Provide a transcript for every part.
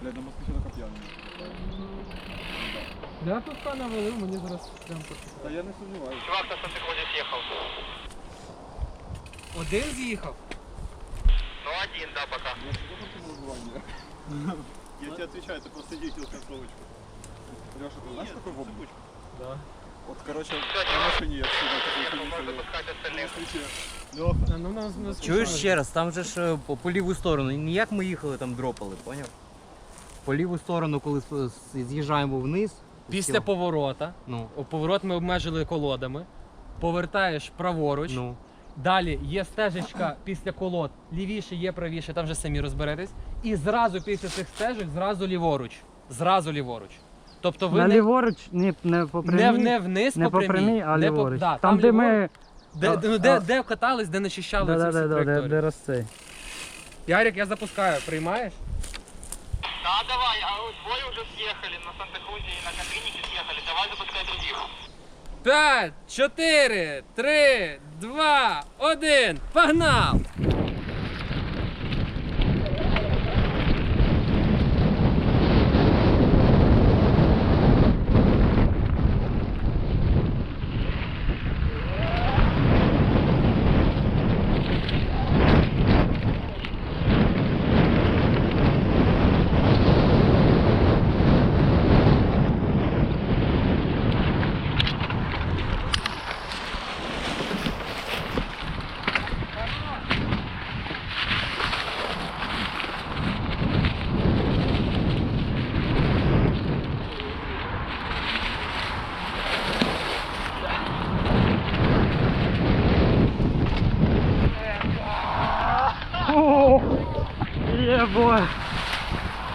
Блядь, на москвича така п'яний. Я тут пана валив, мені зараз прям тут. Та я не сумніваюся. Чувак на Сантехоне съехал. Один з'їхав? Ну, один, да, пока. Я сюди хочу на виживання. Я тебе отвечаю, ты просто ездил концовочку. Леша, ты знаешь такой вобль? Да. Вот, короче, на машине я отсюда такой Можно ходитель. пускать На остальных. Леха. Ну, нас, нас Чуєш ще раз, там же ж е, по, по ліву сторону. Ніяк ми їхали там дропали, поняв? По ліву сторону, коли с- с- з'їжджаємо вниз. Після всьо. поворота, Ну, о, поворот ми обмежили колодами, повертаєш праворуч, ну. далі є стежечка після колод, лівіше є правіше, там вже самі розберетесь. І зразу після цих стежок, зразу ліворуч. Зразу ліворуч. Тобто ви На не, ліворуч, не, не по прямій, не, не вниз не по прямій, а не по- ліворуч. да, там, де ліворуч. ми... Де, а- ну, де, а- де катались, де начищали Да, ці да, всі да, да, де, траєкторії. де розцей. Ярик, я запускаю, приймаєш? Да, давай, а вот двое уже съехали на Санта-Крузе и на Катриннике съехали. Давай запускай других. П'ять, чотири, три, два, один. Погнав!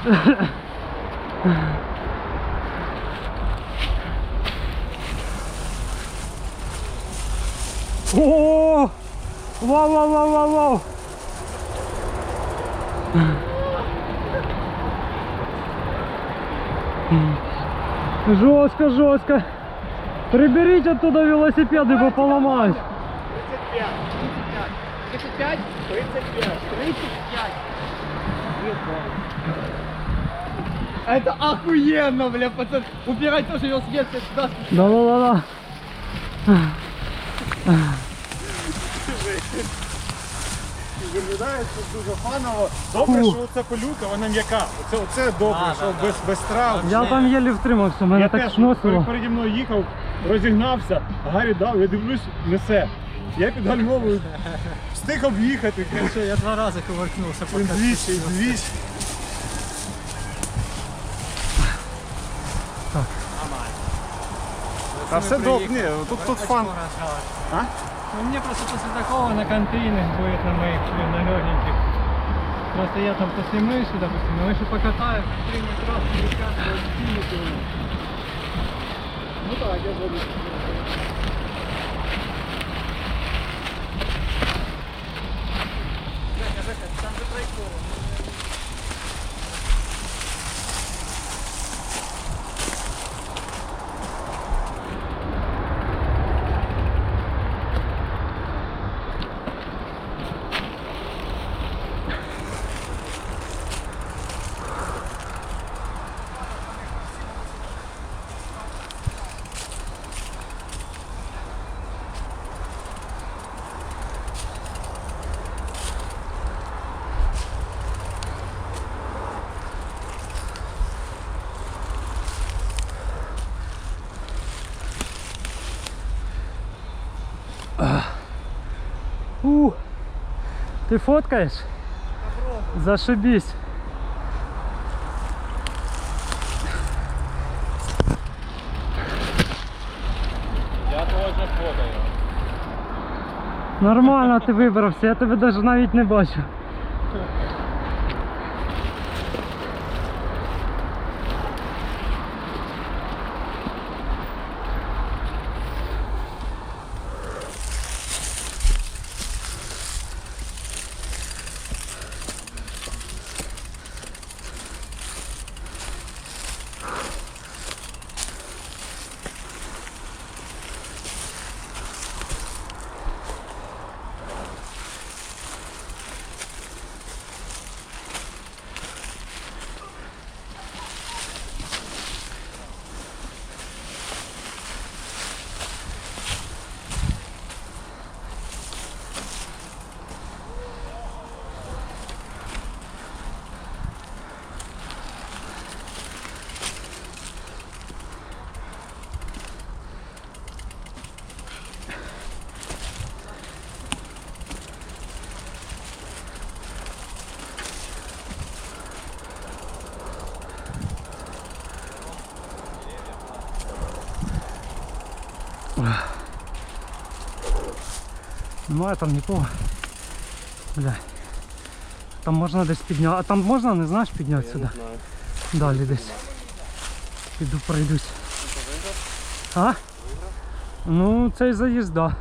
О! Вау, вау, вау, вау, вау! Жестко, жестко. Приберите оттуда велосипеды, бо поломаюсь. 35? 35. Это охуенно, бля, пацан. Убирай тоже велосипед сюда. Да-да-да-да. Виглядає це дуже фаново. Добре, Фу. що оця пилюка, вона м'яка. Оце, оце добре, що без, без трав. Я там еле втримався, мене Я так теж сносило. переді мною їхав, розігнався, Гаррі дав, я дивлюсь, несе. Я під гальмовою встиг об'їхати. Я два рази кувыркнувся. Він двічі, двічі. А все добре, ні, тут, тут фан. А? Ну, мне просто после такого на контейнер будет на моих, блин, на легеньких. Просто я там после мыши, допустим, на мыши покатаю, примут раз, перекатываю, кинет его. Ну так, я згоден. У, ти фоткаєш? Зашибись. Я тоже фотою. Нормально ти вибрався, я тебе навіть навіть не бачу. Немає там нікого. Бля. Там можна десь підняти. А там можна, не знаєш, підняти сюди? Далі десь. Піду пройдусь. А? Ну, цей заїзд, да.